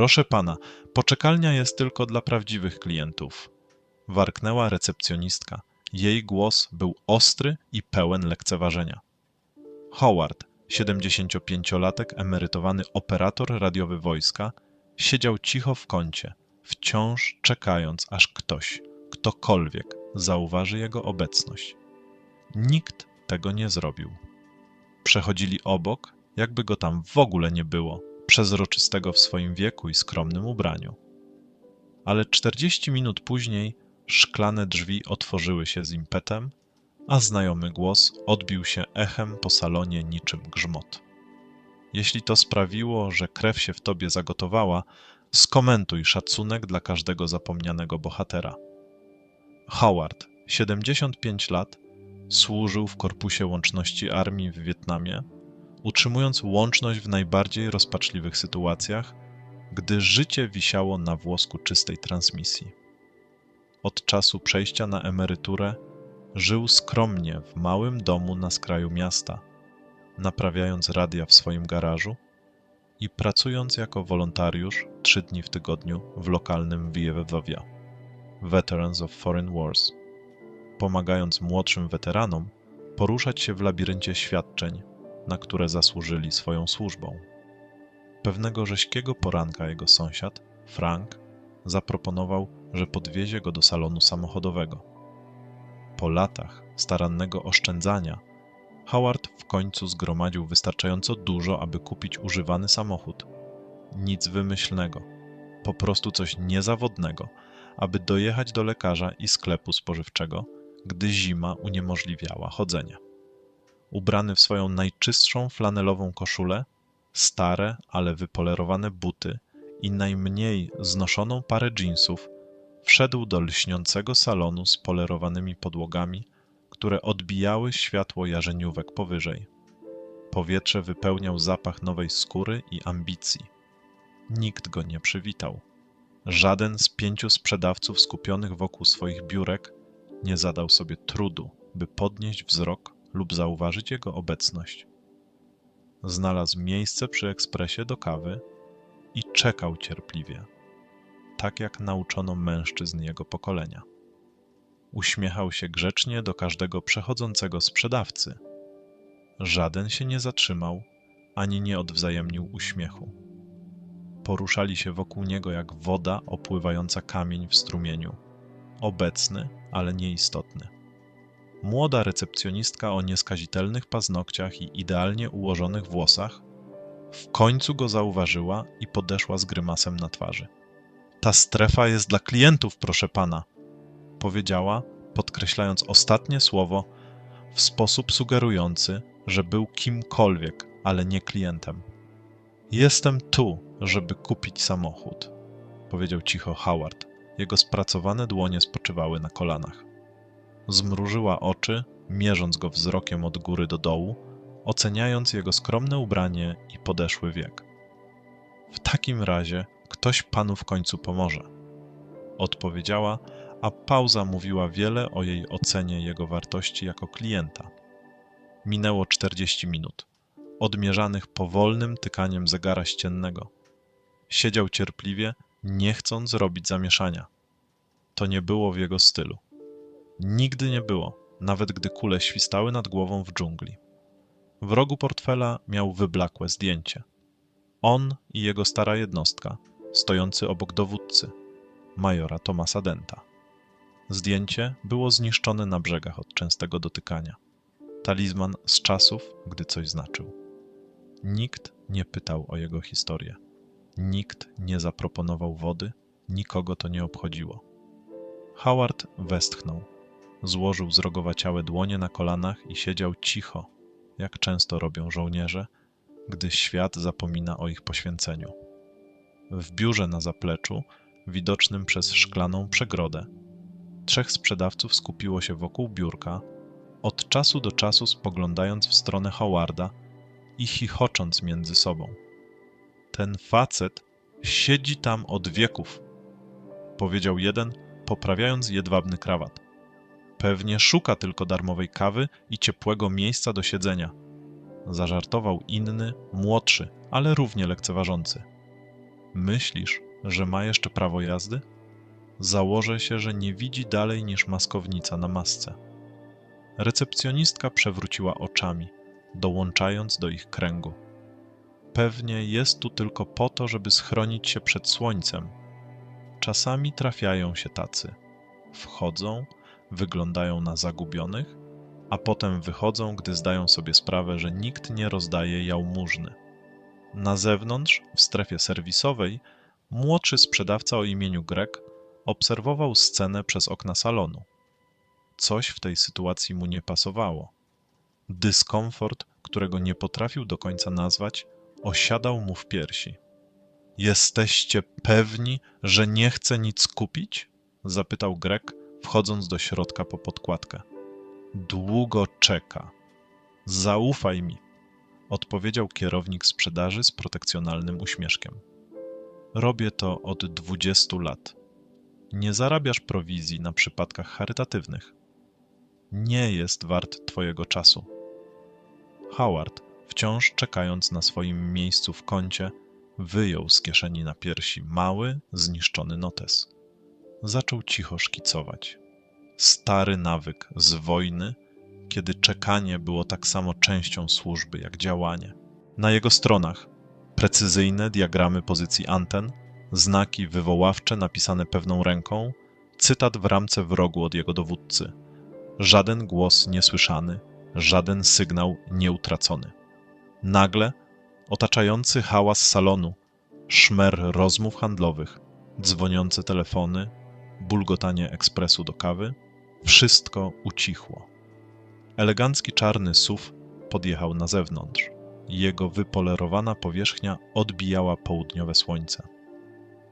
Proszę pana, poczekalnia jest tylko dla prawdziwych klientów. Warknęła recepcjonistka. Jej głos był ostry i pełen lekceważenia. Howard, 75-latek, emerytowany operator radiowy wojska, siedział cicho w kącie, wciąż czekając, aż ktoś, ktokolwiek zauważy jego obecność. Nikt tego nie zrobił. Przechodzili obok, jakby go tam w ogóle nie było, przezroczystego w swoim wieku i skromnym ubraniu. Ale 40 minut później szklane drzwi otworzyły się z impetem, a znajomy głos odbił się echem po salonie niczym grzmot. Jeśli to sprawiło, że krew się w tobie zagotowała, skomentuj szacunek dla każdego zapomnianego bohatera. Howard, 75 lat, służył w Korpusie Łączności Armii w Wietnamie, utrzymując łączność w najbardziej rozpaczliwych sytuacjach, gdy życie wisiało na włosku czystej transmisji. Od czasu przejścia na emeryturę żył skromnie w małym domu na skraju miasta, naprawiając radia w swoim garażu i pracując jako wolontariusz trzy dni w tygodniu w lokalnym Wiewewowie Veterans of Foreign Wars, pomagając młodszym weteranom poruszać się w labiryncie świadczeń, na które zasłużyli swoją służbą. Pewnego rześkiego poranka jego sąsiad, Frank, zaproponował, że podwiezie go do salonu samochodowego. Po latach starannego oszczędzania, Howard w końcu zgromadził wystarczająco dużo, aby kupić używany samochód. Nic wymyślnego, po prostu coś niezawodnego, aby dojechać do lekarza i sklepu spożywczego, gdy zima uniemożliwiała chodzenie. Ubrany w swoją najczystszą flanelową koszulę, stare, ale wypolerowane buty i najmniej znoszoną parę dżinsów, wszedł do lśniącego salonu z polerowanymi podłogami, które odbijały światło jarzeniówek powyżej. Powietrze wypełniał zapach nowej skóry i ambicji. Nikt go nie przywitał. Żaden z pięciu sprzedawców skupionych wokół swoich biurek nie zadał sobie trudu, by podnieść wzrok lub zauważyć jego obecność. Znalazł miejsce przy ekspresie do kawy i czekał cierpliwie, tak jak nauczono mężczyzn jego pokolenia. Uśmiechał się grzecznie do każdego przechodzącego sprzedawcy. Żaden się nie zatrzymał ani nie odwzajemnił uśmiechu. Poruszali się wokół niego jak woda opływająca kamień w strumieniu, obecny, ale nieistotny. Młoda recepcjonistka o nieskazitelnych paznokciach i idealnie ułożonych włosach w końcu go zauważyła i podeszła z grymasem na twarzy. Ta strefa jest dla klientów, proszę pana, powiedziała, podkreślając ostatnie słowo w sposób sugerujący, że był kimkolwiek, ale nie klientem. Jestem tu, żeby kupić samochód, powiedział cicho Howard. Jego spracowane dłonie spoczywały na kolanach. Zmrużyła oczy, mierząc go wzrokiem od góry do dołu, oceniając jego skromne ubranie i podeszły wiek. W takim razie ktoś panu w końcu pomoże. Odpowiedziała, a pauza mówiła wiele o jej ocenie jego wartości jako klienta. Minęło 40 minut, odmierzanych powolnym tykaniem zegara ściennego. Siedział cierpliwie, nie chcąc robić zamieszania. To nie było w jego stylu. Nigdy nie było, nawet gdy kule świstały nad głową w dżungli. W rogu portfela miał wyblakłe zdjęcie. On i jego stara jednostka, stojący obok dowódcy, majora Tomasa Denta. Zdjęcie było zniszczone na brzegach od częstego dotykania. Talizman z czasów, gdy coś znaczył. Nikt nie pytał o jego historię. Nikt nie zaproponował wody, nikogo to nie obchodziło. Howard westchnął. Złożył zrogowaciałe dłonie na kolanach i siedział cicho, jak często robią żołnierze, gdy świat zapomina o ich poświęceniu. W biurze na zapleczu, widocznym przez szklaną przegrodę, trzech sprzedawców skupiło się wokół biurka, od czasu do czasu spoglądając w stronę Howarda i chichocząc między sobą. Ten facet siedzi tam od wieków, powiedział jeden, poprawiając jedwabny krawat. Pewnie szuka tylko darmowej kawy i ciepłego miejsca do siedzenia. Zażartował inny, młodszy, ale równie lekceważący. Myślisz, że ma jeszcze prawo jazdy? Założę się, że nie widzi dalej niż maskownica na masce. Recepcjonistka przewróciła oczami, dołączając do ich kręgu. Pewnie jest tu tylko po to, żeby schronić się przed słońcem. Czasami trafiają się tacy. Wchodzą, wyglądają na zagubionych, a potem wychodzą, gdy zdają sobie sprawę, że nikt nie rozdaje jałmużny. Na zewnątrz, w strefie serwisowej, młodszy sprzedawca o imieniu Greg obserwował scenę przez okna salonu. Coś w tej sytuacji mu nie pasowało. Dyskomfort, którego nie potrafił do końca nazwać, osiadał mu w piersi. Jesteście pewni, że nie chce nic kupić? zapytał Greg, wchodząc do środka po podkładkę. Długo czeka. Zaufaj mi, odpowiedział kierownik sprzedaży z protekcjonalnym uśmieszkiem. Robię to od 20 lat. Nie zarabiasz prowizji na przypadkach charytatywnych. Nie jest wart Twojego czasu. Howard, wciąż czekając na swoim miejscu w kącie, wyjął z kieszeni na piersi mały, zniszczony notes. Zaczął cicho szkicować. Stary nawyk z wojny, kiedy czekanie było tak samo częścią służby jak działanie. Na jego stronach precyzyjne diagramy pozycji anten, znaki wywoławcze napisane pewną ręką, cytat w ramce w rogu od jego dowódcy. Żaden głos niesłyszany, żaden sygnał nieutracony. Nagle otaczający hałas salonu, szmer rozmów handlowych, dzwoniące telefony, bulgotanie ekspresu do kawy, wszystko ucichło. Elegancki czarny SUV podjechał na zewnątrz. Jego wypolerowana powierzchnia odbijała południowe słońce.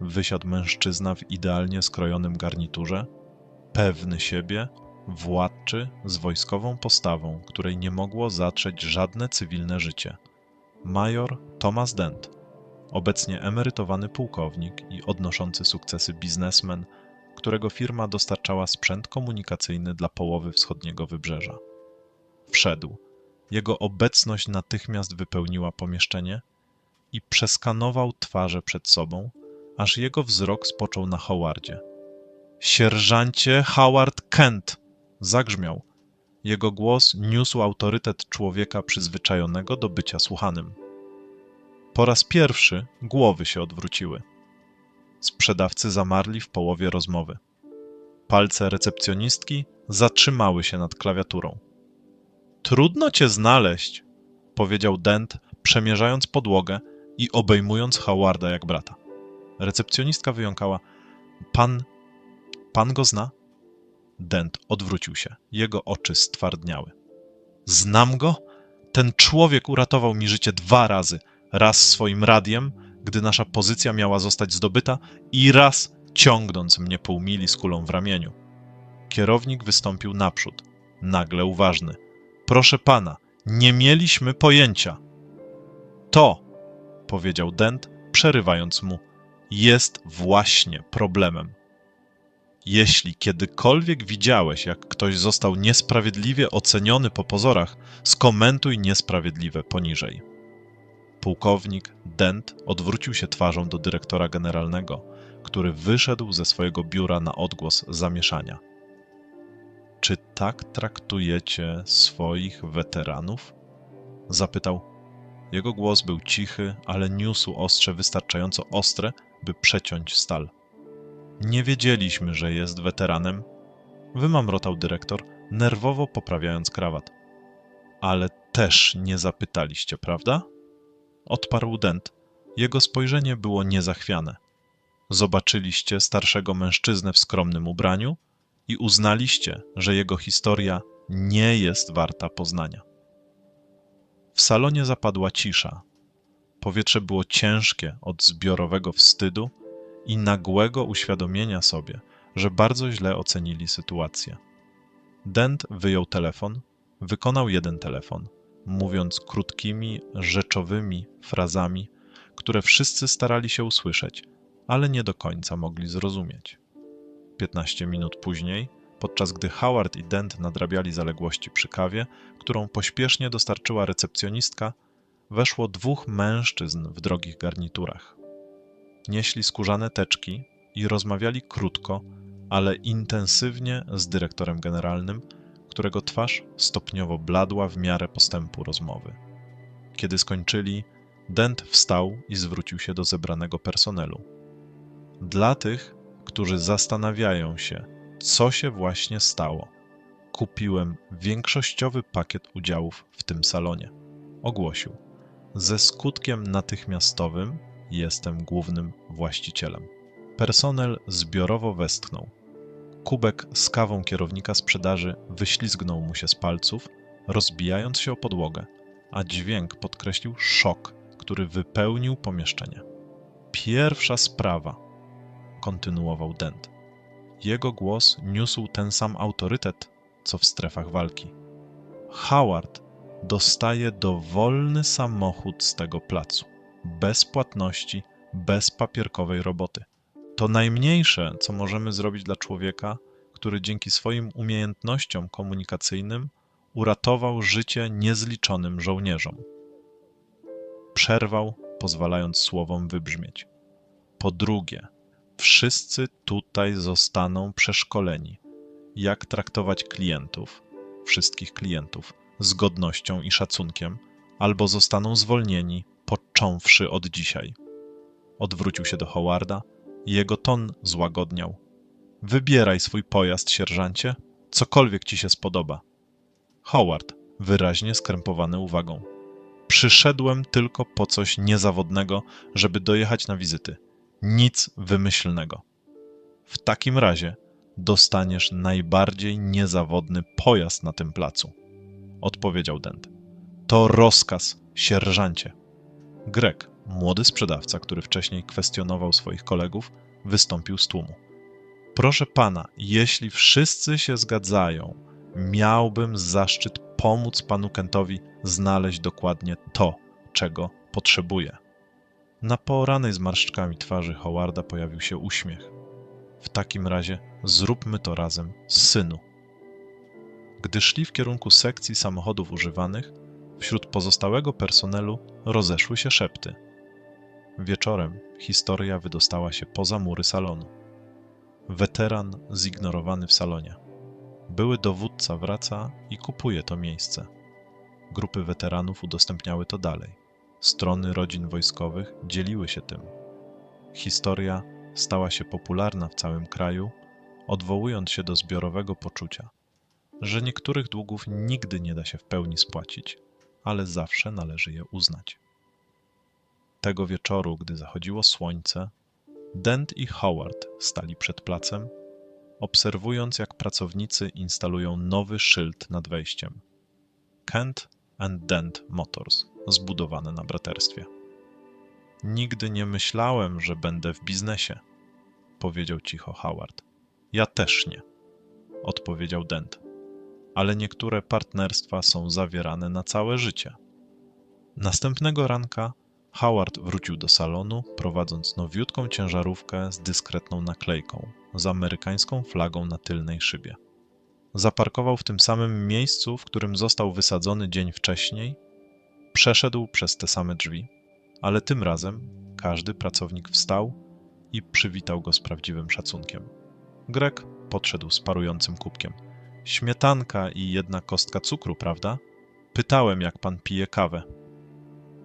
Wysiadł mężczyzna w idealnie skrojonym garniturze, pewny siebie, władczy, z wojskową postawą, której nie mogło zatrzeć żadne cywilne życie. Major Thomas Dent, obecnie emerytowany pułkownik i odnoszący sukcesy biznesmen, którego firma dostarczała sprzęt komunikacyjny dla połowy wschodniego wybrzeża. Wszedł. Jego obecność natychmiast wypełniła pomieszczenie i przeskanował twarze przed sobą, aż jego wzrok spoczął na Howardzie. Sierżancie Howard Kent! Zagrzmiał. Jego głos niósł autorytet człowieka przyzwyczajonego do bycia słuchanym. Po raz pierwszy głowy się odwróciły. Sprzedawcy zamarli w połowie rozmowy. Palce recepcjonistki zatrzymały się nad klawiaturą. Trudno cię znaleźć, powiedział Dent, przemierzając podłogę i obejmując Howarda jak brata. Recepcjonistka wyjąkała: Pan. Pan go zna? Dent odwrócił się. Jego oczy stwardniały. Znam go? Ten człowiek uratował mi życie dwa razy. Raz swoim radiem, gdy nasza pozycja miała zostać zdobyta, i raz ciągnąc mnie pół mili z kulą w ramieniu. Kierownik wystąpił naprzód, nagle uważny. Proszę pana, nie mieliśmy pojęcia. To, powiedział Dent, przerywając mu, jest właśnie problemem. Jeśli kiedykolwiek widziałeś, jak ktoś został niesprawiedliwie oceniony po pozorach, skomentuj niesprawiedliwe poniżej. Pułkownik Dent odwrócił się twarzą do dyrektora generalnego, który wyszedł ze swojego biura na odgłos zamieszania. Czy tak traktujecie swoich weteranów? Zapytał. Jego głos był cichy, ale niósł ostrze wystarczająco ostre, by przeciąć stal. Nie wiedzieliśmy, że jest weteranem, wymamrotał dyrektor, nerwowo poprawiając krawat. Ale też nie zapytaliście, prawda? Odparł Dent. Jego spojrzenie było niezachwiane. Zobaczyliście starszego mężczyznę w skromnym ubraniu i uznaliście, że jego historia nie jest warta poznania. W salonie zapadła cisza. Powietrze było ciężkie od zbiorowego wstydu i nagłego uświadomienia sobie, że bardzo źle ocenili sytuację. Dent wyjął telefon, wykonał jeden telefon, mówiąc krótkimi, rzeczowymi frazami, które wszyscy starali się usłyszeć, ale nie do końca mogli zrozumieć. 15 minut później, podczas gdy Howard i Dent nadrabiali zaległości przy kawie, którą pośpiesznie dostarczyła recepcjonistka, weszło dwóch mężczyzn w drogich garniturach. Nieśli skórzane teczki i rozmawiali krótko, ale intensywnie z dyrektorem generalnym, którego twarz stopniowo bladła w miarę postępu rozmowy. Kiedy skończyli, Dent wstał i zwrócił się do zebranego personelu. Dla tych, którzy zastanawiają się, co się właśnie stało, kupiłem większościowy pakiet udziałów w tym salonie. Ogłosił. Ze skutkiem natychmiastowym jestem głównym właścicielem. Personel zbiorowo westchnął. Kubek z kawą kierownika sprzedaży wyślizgnął mu się z palców, rozbijając się o podłogę, a dźwięk podkreślił szok, który wypełnił pomieszczenie. Pierwsza sprawa, kontynuował Dent. Jego głos niósł ten sam autorytet, co w strefach walki. Howard dostaje dowolny samochód z tego placu, bez płatności, bez papierkowej roboty. To najmniejsze, co możemy zrobić dla człowieka, który dzięki swoim umiejętnościom komunikacyjnym uratował życie niezliczonym żołnierzom. Przerwał, pozwalając słowom wybrzmieć. Po drugie, wszyscy tutaj zostaną przeszkoleni, jak traktować klientów, wszystkich klientów, z godnością i szacunkiem, albo zostaną zwolnieni, począwszy od dzisiaj. Odwrócił się do Howarda jego ton złagodniał. Wybieraj swój pojazd, sierżancie, cokolwiek ci się spodoba. Howard, wyraźnie skrępowany uwagą. Przyszedłem tylko po coś niezawodnego, żeby dojechać na wizyty. Nic wymyślnego. W takim razie dostaniesz najbardziej niezawodny pojazd na tym placu, odpowiedział Dent. To rozkaz, sierżancie. Grek, młody sprzedawca, który wcześniej kwestionował swoich kolegów, wystąpił z tłumu. Proszę pana, jeśli wszyscy się zgadzają, miałbym zaszczyt pomóc panu Kentowi znaleźć dokładnie to, czego potrzebuje. Na pooranej zmarszczkami twarzy Howarda pojawił się uśmiech. W takim razie zróbmy to razem, synu. Gdy szli w kierunku sekcji samochodów używanych, wśród pozostałego personelu rozeszły się szepty. Wieczorem historia wydostała się poza mury salonu. Weteran zignorowany w salonie. Były dowódca wraca i kupuje to miejsce. Grupy weteranów udostępniały to dalej. Strony rodzin wojskowych dzieliły się tym. Historia stała się popularna w całym kraju, odwołując się do zbiorowego poczucia, że niektórych długów nigdy nie da się w pełni spłacić, ale zawsze należy je uznać. Tego wieczoru, gdy zachodziło słońce, Dent i Howard stali przed placem, obserwując jak pracownicy instalują nowy szyld nad wejściem. Kent and Dent Motors, zbudowane na braterstwie. Nigdy nie myślałem, że będę w biznesie, powiedział cicho Howard. Ja też nie, odpowiedział Dent. Ale niektóre partnerstwa są zawierane na całe życie. Następnego ranka Howard wrócił do salonu, prowadząc nowiutką ciężarówkę z dyskretną naklejką, z amerykańską flagą na tylnej szybie. Zaparkował w tym samym miejscu, w którym został wysadzony dzień wcześniej, przeszedł przez te same drzwi, ale tym razem każdy pracownik wstał i przywitał go z prawdziwym szacunkiem. Grek podszedł z parującym kubkiem. Śmietanka i jedna kostka cukru, prawda? Pytałem, jak pan pije kawę.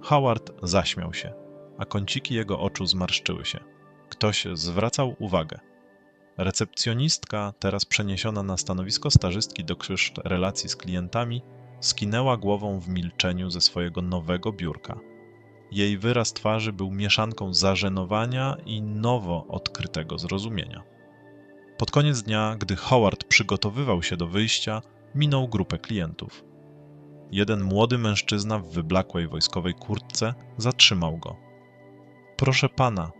Howard zaśmiał się, a kąciki jego oczu zmarszczyły się. Ktoś zwracał uwagę. Recepcjonistka, teraz przeniesiona na stanowisko stażystki do krzyszt relacji z klientami, skinęła głową w milczeniu ze swojego nowego biurka. Jej wyraz twarzy był mieszanką zażenowania i nowo odkrytego zrozumienia. Pod koniec dnia, gdy Howard przygotowywał się do wyjścia, minął grupę klientów. Jeden młody mężczyzna w wyblakłej wojskowej kurtce zatrzymał go. Proszę pana,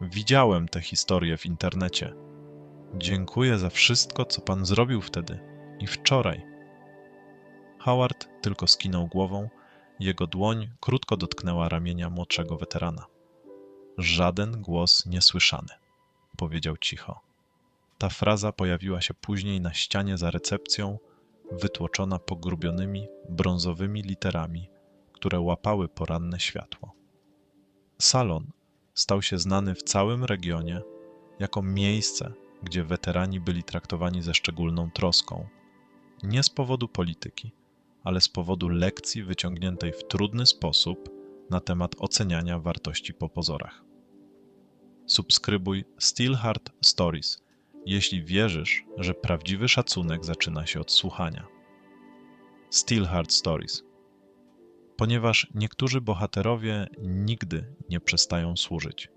widziałem tę historię w internecie. Dziękuję za wszystko, co pan zrobił wtedy i wczoraj. Howard tylko skinął głową, jego dłoń krótko dotknęła ramienia młodszego weterana. Żaden głos niesłyszany, powiedział cicho. Ta fraza pojawiła się później na ścianie za recepcją, wytłoczona pogrubionymi, brązowymi literami, które łapały poranne światło. Salon stał się znany w całym regionie jako miejsce, gdzie weterani byli traktowani ze szczególną troską, nie z powodu polityki, ale z powodu lekcji wyciągniętej w trudny sposób na temat oceniania wartości po pozorach. Subskrybuj Steelheart Stories, jeśli wierzysz, że prawdziwy szacunek zaczyna się od słuchania. Steelheart Stories. Ponieważ niektórzy bohaterowie nigdy nie przestają służyć.